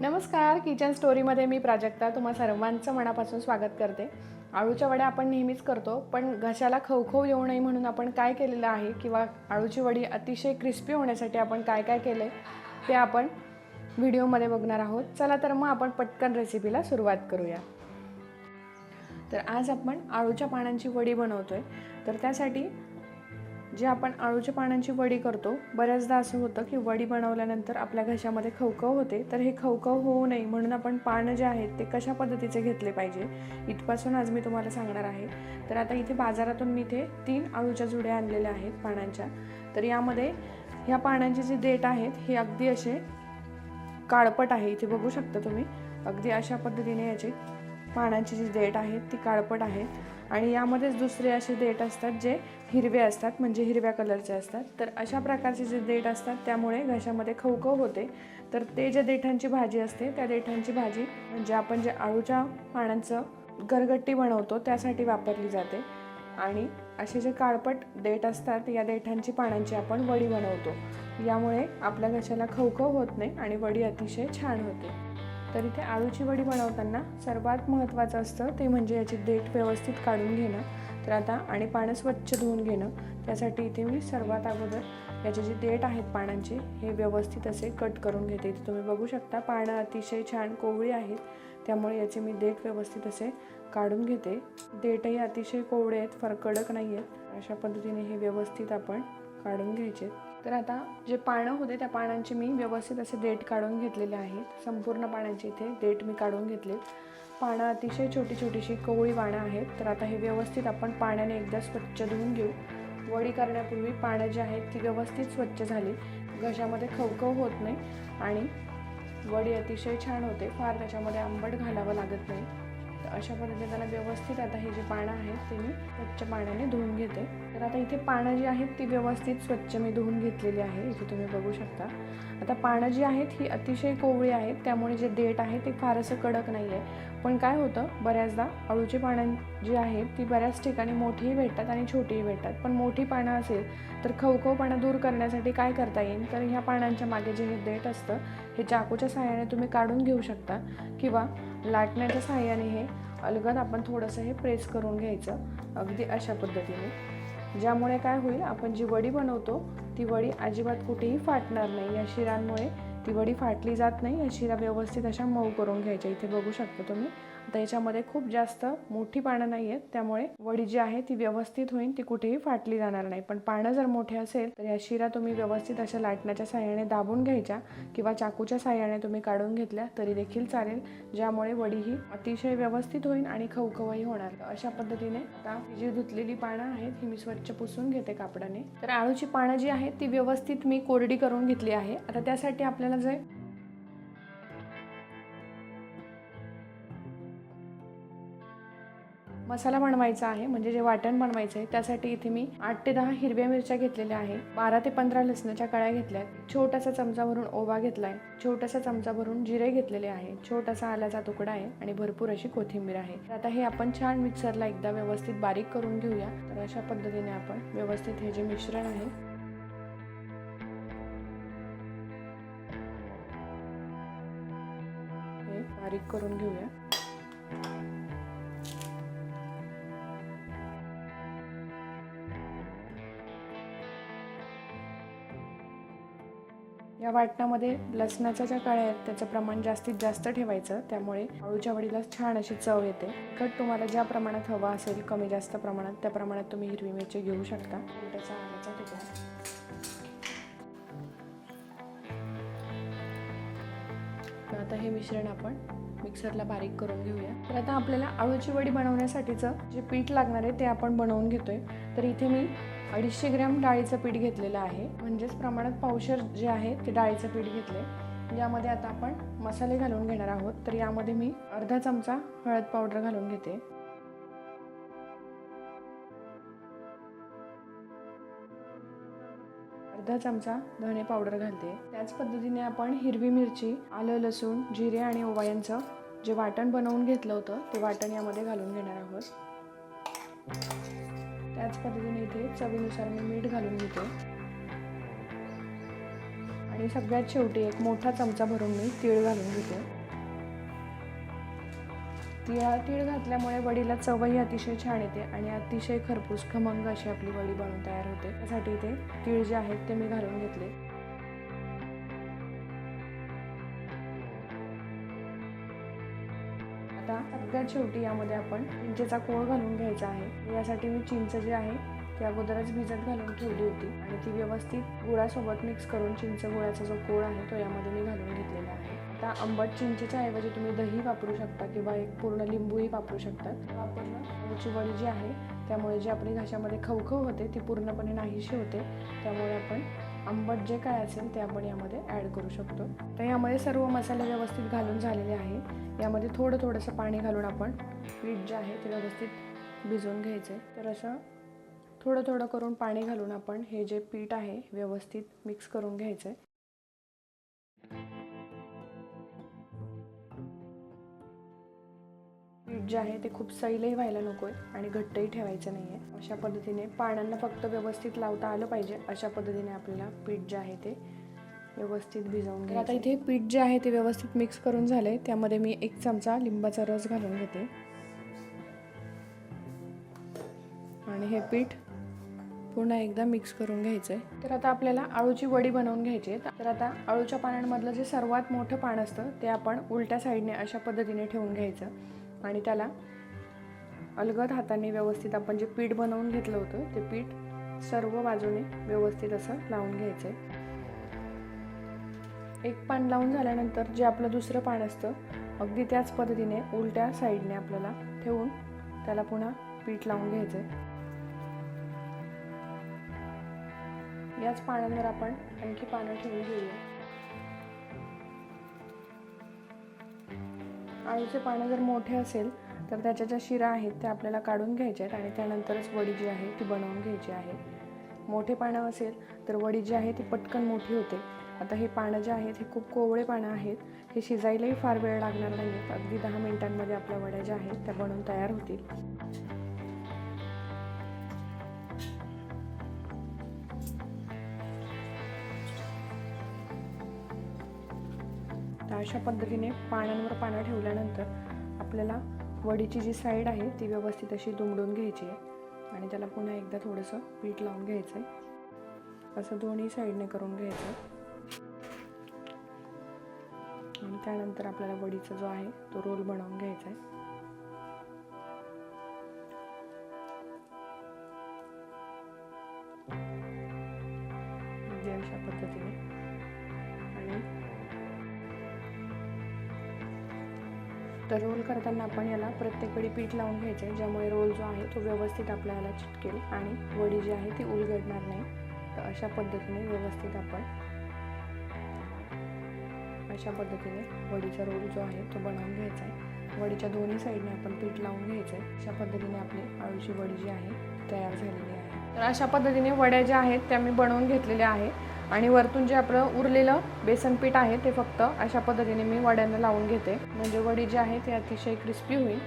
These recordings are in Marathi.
नमस्कार किचन स्टोरीमध्ये मी प्राजक्ता. तुम्हा सर्वांचं मनापासून स्वागत करते. आळूच्या वड्या आपण नेहमीच करतो पण घशाला खवखव येऊ नये म्हणून आपण काय केलेलं आहे किंवा आळूची वडी अतिशय क्रिस्पी होण्यासाठी आपण काय काय केलं आहे ते आपण व्हिडिओमध्ये बघणार आहोत. चला तर मग आपण पटकन रेसिपीला सुरुवात करूया. तर आज आपण आळूच्या पानांची वडी बनवतो आहे तर त्यासाठी जे आपण आळूच्या पानांची वडी करतो बऱ्याचदा असं होतं की वडी बनवल्यानंतर आपल्या घशामध्ये खवखव होते तर हे खवखव होऊ नये म्हणून आपण पानं जे आहेत ते कशा पद्धतीचे घेतले पाहिजे इथपासून आज मी तुम्हाला सांगणार आहे. तर आता इथे बाजारातून मी इथे तीन आळूच्या जुड्या आणलेल्या आहेत पानांच्या. तर यामध्ये ह्या पानांचे जे देठ आहेत हे अगदी असे काळपट आहे. इथे बघू शकता तुम्ही अगदी अशा पद्धतीने याचे पानांची जी देठ आहेत ती काळपट आहेत आणि यामध्येच दुसरे असे देठ असतात जे हिरवे असतात म्हणजे हिरव्या कलरचे असतात. तर अशा प्रकारचे जे देठ असतात त्यामुळे घशामध्ये खवखव होते. तर ते जे देठांची भाजी असते त्या देठांची भाजी म्हणजे आपण जे आळूच्या पानांचं गरगट्टी बनवतो त्यासाठी वापरली जाते. आणि असे जे काळपट देठ असतात या देठांची पानांची आपण वडी बनवतो. यामुळे आपल्या घशाला खवखव होत नाही आणि वडी अतिशय छान होते. तर इथे आळूची वडी बनवताना सर्वात महत्त्वाचं असतं ते म्हणजे याची देठ व्यवस्थित काढून घेणं. तर आता आणि पानं स्वच्छ धुवून घेणं त्यासाठी इथे मी सर्वात अगोदर याचे जे देठ आहेत पानांचे हे व्यवस्थित असे कट करून घेते. इथे तुम्ही बघू शकता पानं अतिशय छान कोवळी आहेत. त्यामुळे याचे मी देठ व्यवस्थित असे काढून घेते. देठही अतिशय कोवळे आहेत फार कडक नाही आहेत अशा पद्धतीने हे व्यवस्थित आपण काढून घ्यायचे. तर आता जे पानं होते त्या पानांचे मी व्यवस्थित असे देठ काढून घेतलेले आहेत. संपूर्ण पाण्याचे इथे देठ मी काढून घेतले पानं अतिशय छोटी छोटीशी कवळी पानं आहेत. तर आता हे व्यवस्थित आपण पाण्याने एकदा स्वच्छ धुवून घेऊ. वडी करण्यापूर्वी पानं जी आहेत ती व्यवस्थित स्वच्छ झाली. घशामध्ये खवखव होत नाही आणि वडी अतिशय छान होते. फार त्याच्यामध्ये आंबट घालावं लागत नाही. अशा पद्धतीने त्याला व्यवस्थित आता हे जे पानं आहेत ते मी स्वच्छ पाण्याने धुवून घेते. तर आता इथे पानं जी आहेत ती व्यवस्थित स्वच्छ मी धुवून घेतलेली आहे. इथे तुम्ही बघू शकता. आता पानं जी आहेत ही अतिशय कोवळी आहेत. त्यामुळे जे देठ आहे ते फारसं कडक नाही आहे पण काय होतं बऱ्याचदा अळूची पानं जी आहेत ती बऱ्याच ठिकाणी मोठीही भेटतात आणि छोटीही भेटतात. पण मोठी पानं असेल तर खवखवपणा दूर करण्यासाठी काय करता येईल? तर ह्या पानांच्या मागे जे हे देठ असतं हे चाकूच्या सहाय्याने तुम्ही काढून घेऊ शकता. किंवा लाटण्याच्या सहाय्याने हे अलगद आपण थोडंसं हे प्रेस करून घ्यायचं अगदी अशा पद्धतीने. ज्यामुळे काय होईल आपण जी वडी बनवतो ती वडी अजिबात कुठेही फाटणार नाही. या शिरांमुळे ती वडी फाटली जात नाही. या शिरा व्यवस्थित अशा मऊ करून घ्यायच्या. इथे बघू शकता तुम्ही आता याच्यामध्ये खूप जास्त मोठी पानं नाही आहेत त्यामुळे वडी जी आहे ती व्यवस्थित होईल ती कुठेही फाटली जाणार नाही. पण पानं जर मोठे असेल तर या शिरा तुम्ही व्यवस्थित अशा लाटण्याच्या साह्याने दाबून घ्यायच्या किंवा चाकूच्या साह्याने तुम्ही काढून घेतल्या तरी देखील चालेल. ज्यामुळे वडी ही अतिशय व्यवस्थित होईल आणि खवखवही होणार. अशा पद्धतीने आता ही जी धुतलेली पानं आहेत ही मी स्वच्छ पुसून घेते कापडाने. तर आळूची पानं जी आहेत ती व्यवस्थित मी कोरडी करून घेतली आहे. आता त्यासाठी आपल्याला जे मसाला बनवायचा आहे म्हणजे जे वाटण बनवायचं आहे त्यासाठी इथे मी आठ ते दहा हिरव्या मिरच्या घेतलेल्या आहे बारा ते पंधरा लसणाच्या कळ्या घेतल्या छोटासा चमचा भरून ओवा घेतलाय. छोटासा चमचा भरून जिरे घेतलेले आहे छोटासा आल्याचा तुकडा आहे आणि भरपूर अशी कोथिंबीर आहे. तर आता हे आपण छान मिक्सरला एकदा व्यवस्थित बारीक करून घेऊया. तर अशा पद्धतीने आपण व्यवस्थित हे जे मिश्रण आहे हे बारीक करून घेऊया. या वाटणामध्ये लसणाच्या ज्या कळ्या आहेत त्याचं प्रमाण जास्तीत जास्त ठेवायचं. त्यामुळे आळूच्या वडीला छान अशी चव येते. तिखट तुम्हाला ज्या प्रमाणात हवा असेल कमी जास्त प्रमाणात त्या प्रमाणात तुम्ही हिरवी मिरची घेऊ शकता. त्याचा आल्याचा तुकडा आता हे मिश्रण आपण मिक्सरला बारीक करून घेऊया. तर आता आपल्याला आळूची वडी बनवण्यासाठीचं जे पीठ लागणार आहे ते आपण बनवून घेतोय. तर इथे मी अडीचशे ग्रॅम डाळीचं पीठ घेतलेलं आहे. म्हणजेच प्रमाणात पावशर जे आहे ते डाळीचं पीठ घेतले यामध्ये आता आपण मसाले घालून घेणार आहोत. तर यामध्ये मी अर्धा चमचा हळद पावडर घालून घेते. अर्धा चमचा धणे पावडर घालते. त्याच पद्धतीने आपण हिरवी मिरची आलं लसूण जिरे आणि ओवा यांचं जे वाटण बनवून घेतलं होतं ते वाटण यामध्ये घालून घेणार आहोत. त्याच पद्धतीने इथे चवीनुसार मी मीठ घालून घेते. आणि सगळ्यात शेवटी एक मोठा चमचा भरून मी तीळ घालून घेते. तिळा तीळ घातल्यामुळे वडीला चवही अतिशय छान येते आणि अतिशय खरपूस खमंग अशी आपली वडी बनवून तयार होते. त्यासाठी इथे तीळ जे आहेत ते मी घालून घेतले. आता सगळ्यात शेवटी यामध्ये आपण चिंचेचा कोळ घालून घ्यायचा आहे. यासाठी मी चिंच जी आहे ती अगोदरच भिजत घालून ठेवली होती आणि ती व्यवस्थित गुळासोबत मिक्स करून चिंच गुळाचा जो कोळ आहे तो यामध्ये मी घालून घेतलेला आहे. आता आंबट चिंचेच्या ऐवजी तुम्ही दही वापरू शकता किंवा एक पूर्ण लिंबूही वापरू शकतात वापरलं वडी जी आहे त्यामुळे जी आपली घशामध्ये खवखव होते ती पूर्णपणे नाहीशी होते. त्यामुळे आपण आंबट जे काय असेल ते आपण यामध्ये ॲड करू शकतो. तर यामध्ये सर्व मसाले व्यवस्थित घालून झालेले आहे. यामध्ये थोडं थोडंसं पाणी घालून आपण पीठ जे आहे ते व्यवस्थित भिजवून घ्यायचे तर असं थोडं थोडं करून पाणी घालून आपण हे जे पीठ आहे व्यवस्थित मिक्स करून घ्यायचं पीठ जे आहे ते खूप सैलही व्हायला नको आहे आणि घट्टही ठेवायचं नाही आहे. अशा पद्धतीने पाण्याला फक्त व्यवस्थित लावता आलं पाहिजे. अशा पद्धतीने आपल्याला पीठ जे आहे ते व्यवस्थित भिजवून घ्या आता इथे पीठ जे आहे ते व्यवस्थित मिक्स करून झाले त्यामध्ये मी एक चमचा लिंबाचा रस घालून घेते. आणि हे पीठ पुन्हा एकदा मिक्स करून घ्यायचं आहे तर आता आपल्याला आळूची वडी बनवून घ्यायची आहे. तर आता आळूच्या पानांमधलं जे सर्वात मोठं पान असतं ते आपण उलट्या साईडने अशा पद्धतीने ठेवून घ्यायचं. आणि त्याला अलगद हाताने व्यवस्थित आपण जे पीठ बनवून घेतलं होतं ते पीठ सर्व बाजूने व्यवस्थित असं लावून घ्यायचं आहे एक पान लावून झाल्यानंतर जे आपलं दुसरं पान असतं अगदी त्याच पद्धतीने उलट्या साईडने आपल्याला ठेवून त्याला पुन्हा पीठ लावून घ्यायचं आहे याच पानांवर आपण आणखी पानं ठेवून घेऊया. आळूचे पानं जर मोठे असेल तर त्याच्या ज्या शिरा आहेत त्या आपल्याला काढून घ्यायच्या आहेत आणि त्यानंतरच वडी जी आहे ती बनवून घ्यायची आहे. मोठे पानं असेल तर वडी जी आहे ती पटकन मोठी होते. आता हे पानं जे आहेत हे खूप कोवळे पानं आहेत. हे शिजायलाही फार वेळ लागणार नाही आहेत अगदी दहा मिनिटांमध्ये आपल्या वड्या ज्या आहेत त्या बनवून तयार होतील. तर अशा पद्धतीने पानांवर पानं ठेवल्यानंतर आपल्याला वडीची जी साईड आहे ती व्यवस्थित अशी दुमडून घ्यायची आहे. आणि त्याला पुन्हा एकदा थोडंसं पीठ लावून घ्यायचं आहे असं दोन्ही साईडने करून घ्यायचं. आणि त्यानंतर आपल्याला वडीचा जो आहे तो रोल बनवून घ्यायचा आहे म्हणजे अशा पद्धतीने. आणि तर रोल करताना आपण याला प्रत्येक वेळी पीठ लावून घ्यायचं आहे ज्यामुळे रोल जो आहे तो व्यवस्थित आपल्या याला चिटकेल आणि वडी जी आहे ती उलगडणार नाही. तर अशा पद्धतीने व्यवस्थित आपण अशा पद्धतीने वडीचा रोल जो आहे तो बनवून घ्यायचा आहे. वडीच्या दोन्ही साईडने आपण पीठ लावून घ्यायचं आहे. अशा पद्धतीने आपली आळूची वडी जी आहे तयार झालेली आहे. तर अशा पद्धतीने वड्या ज्या आहेत त्या मी बनवून घेतलेल्या आहे. आणि वरतून जे आपलं उरलेलं बेसन पीठ आहे ते फक्त अशा पद्धतीने मी वड्यांना लावून घेते. म्हणजे वडी जी आहे ती अतिशय क्रिस्पी होईल.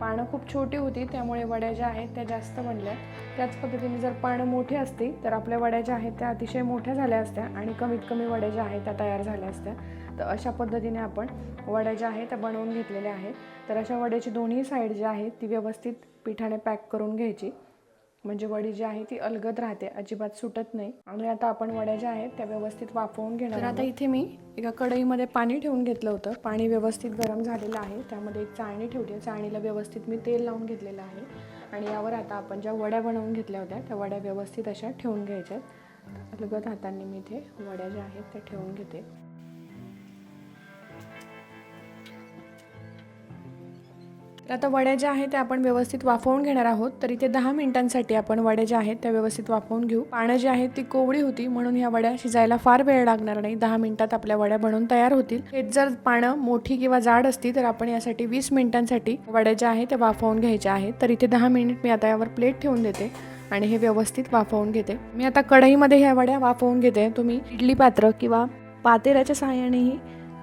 पानं खूप छोटी होती त्यामुळे वड्या ज्या आहेत त्या जास्त बनल्या. त्याच पद्धतीने जर पानं मोठी असती तर आपल्या वड्या ज्या आहेत त्या अतिशय मोठ्या झाल्या असत्या आणि कमीत कमी वड्या ज्या आहेत त्या तयार झाल्या असत्या. तर अशा पद्धतीने आपण वड्या ज्या आहेत त्या बनवून घेतलेल्या आहेत. तर अशा वड्याची दोन्ही साईड जी आहे ती व्यवस्थित पिठाने पॅक करून घ्यायची. म्हणजे वडी जी आहे ती अलगद राहते अजिबात सुटत नाही. आणि आता आपण वड्या ज्या आहेत त्या व्यवस्थित वाफवून घेणार तर आता इथे मी एका कढईमध्ये पाणी ठेवून घेतलं होतं. पाणी व्यवस्थित गरम झालेलं आहे. त्यामध्ये एक चाळणी ठेवली आहे. चाळणीला व्यवस्थित मी तेल लावून घेतलेलं आहे. आणि यावर आता आपण ज्या वड्या बनवून घेतल्या होत्या त्या वड्या व्यवस्थित अशा ठेवून घ्यायच्या अलगद हातांनी मी इथे वड्या ज्या आहेत त्या ठेवून घेते. तर आता वड्या ज्या आहेत त्या आपण व्यवस्थित वाफवून घेणार आहोत. तर इथे दहा मिनिटांसाठी आपण वड्या ज्या आहेत त्या व्यवस्थित वाफवून घेऊ. पानं जी आहेत ती कोवळी होती म्हणून ह्या वड्या शिजायला फार वेळ लागणार नाही. दहा मिनिटात आपल्या वड्या बनवून तयार होतील. हेच जर पानं मोठी किंवा जाड असती तर आपण यासाठी वीस मिनिटांसाठी वड्या ज्या आहेत त्या वाफवून घ्यायच्या आहेत. तर इथे दहा मिनिट मी आता यावर प्लेट ठेवून देते आणि हे व्यवस्थित वाफवून घेते. मी आता कढईमध्ये ह्या वड्या वाफवून घेते. तुम्ही इडली पात्र किंवा पातेऱ्याच्या सहाय्यानेही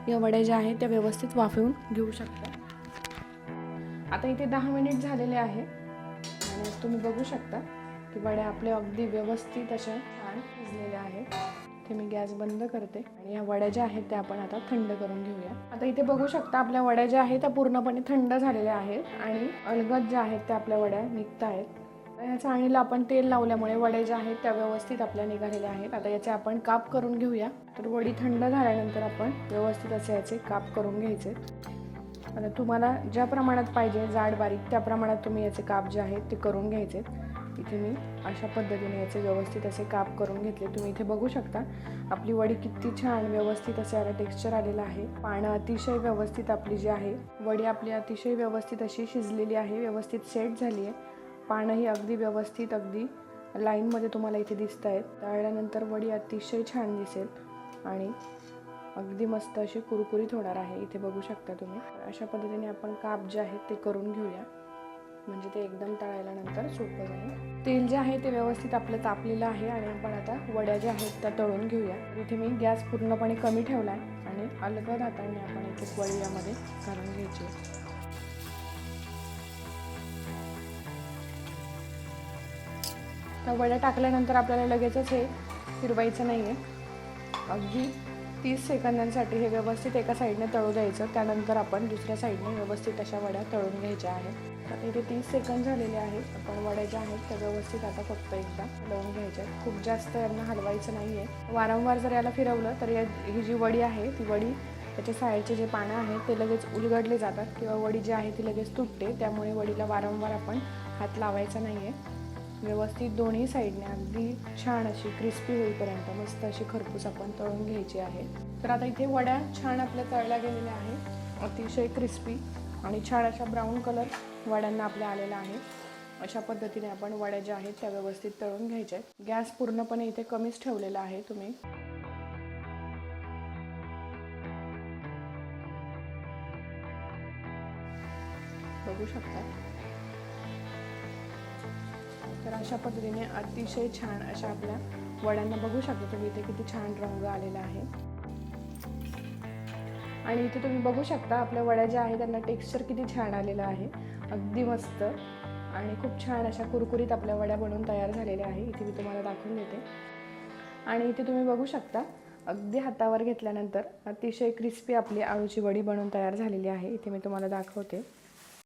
या वड्या ज्या आहेत त्या व्यवस्थित वाफवून घेऊ शकता. आता इथे दहा मिनिट झालेले आहे. आणि तुम्ही बघू शकता की वड्या आपल्या अगदी व्यवस्थित अशा छान शिजलेल्या आहेत. ते मी गॅस बंद करते आणि या वड्या ज्या आहेत त्या आपण आता थंड करून घेऊया. आता इथे बघू शकता आपल्या वड्या ज्या आहेत त्या पूर्णपणे थंड झालेल्या आहेत आणि अलगद ज्या आहेत त्या आपल्या वड्या निघत आहेत. या चाळणीला आपण तेल लावल्यामुळे वडे ज्या आहेत त्या व्यवस्थित आपल्या निघालेल्या आहेत. आता याचे आपण काप करून घेऊया. तर वडी थंड झाल्यानंतर आपण व्यवस्थित असे याचे काप करून घ्यायचे. आता तुम्हाला ज्या प्रमाणात पाहिजे जाड बारीक त्या प्रमाणात तुम्ही याचे काप जे आहेत ते करून घ्यायचे इथे मी अशा पद्धतीने याचे व्यवस्थित असे काप करून घेतले. तुम्ही इथे बघू शकता आपली वडी किती छान व्यवस्थित असे याला टेक्स्चर आलेलं आहे. पानं अतिशय व्यवस्थित आपली जी आहे वडी आपली अतिशय व्यवस्थित अशी शिजलेली आहे व्यवस्थित सेट झाली आहे. पानं ही अगदी व्यवस्थित अगदी लाईनमध्ये तुम्हाला इथे दिसत आहेत तळल्यानंतर वडी अतिशय छान दिसेल. आणि अगदी मस्त अशी कुरकुरीत होणार आहे. इथे बघू शकता तुम्ही. अशा पद्धतीने आपण काप जे आहेत ते करून घेऊया. म्हणजे ते एकदम तळायल्यानंतर सोपं जाईल. तेल जे आहे ते व्यवस्थित आपलं तापलेलं आहे आणि आपण आता वड्या ज्या आहेत त्या तळून घेऊया. इथे मी गॅस पूर्णपणे कमी ठेवला आहे आणि अलगद हाताने आपण एक एक वडी यामध्ये घालून घ्यायची वड्या टाकल्यानंतर आपल्याला लगेचच हे फिरवायचं नाही आहे अगदी तीस सेकंदांसाठी हे व्यवस्थित एका साईडने तळू द्यायचं. त्यानंतर आपण दुसऱ्या साईडने व्यवस्थित अशा वड्या तळून घ्यायच्या आहेत. तर इथे तीस सेकंद झालेले आहेत. आपण वड्या ज्या आहेत त्या व्यवस्थित आता फक्त एकदा लावून घ्यायच्या खूप जास्त यांना हलवायचं नाही आहे वारंवार जर याला फिरवलं तर या ही जी वडी आहे ती वडी त्याच्या साईडचे जे पानं आहेत ते लगेच उलगडले जातात किंवा वडी जी आहे ती लगेच तुटते. त्यामुळे वडीला वारंवार आपण हात लावायचा नाही आहे व्यवस्थित दोन्ही साईडने अगदी छान अशी क्रिस्पी होईपर्यंत मस्त अशी खरपूस आपण तळून घ्यायची आहे. तर आता इथे वड्या छान आपल्या तळल्या गेलेल्या आहेत. अतिशय क्रिस्पी आणि छान अशा ब्राऊन कलर वड्यांना आपल्या आलेला आहे अशा पद्धतीने आपण वड्या ज्या आहेत त्या व्यवस्थित तळून घ्यायच्या आहेत. गॅस पूर्णपणे इथे कमीच ठेवलेला आहे तुम्ही. बघू शकता. तर अशा पद्धतीने अतिशय छान अशा आपल्या वड्यांना बघू शकता तुम्ही इथे किती छान रंग आलेला आहे. आणि इथे तुम्ही बघू शकता आपल्या वड्या ज्या आहेत त्यांना टेक्स्चर किती छान आलेलं आहे. अगदी मस्त. आणि खूप छान अशा कुरकुरीत आपल्या वड्या बनवून तयार झालेल्या आहे. इथे मी तुम्हाला दाखवून देते. आणि इथे तुम्ही बघू शकता अगदी हातावर घेतल्यानंतर अतिशय क्रिस्पी आपली आळूची वडी बनवून तयार झालेली आहे. इथे मी तुम्हाला दाखवते.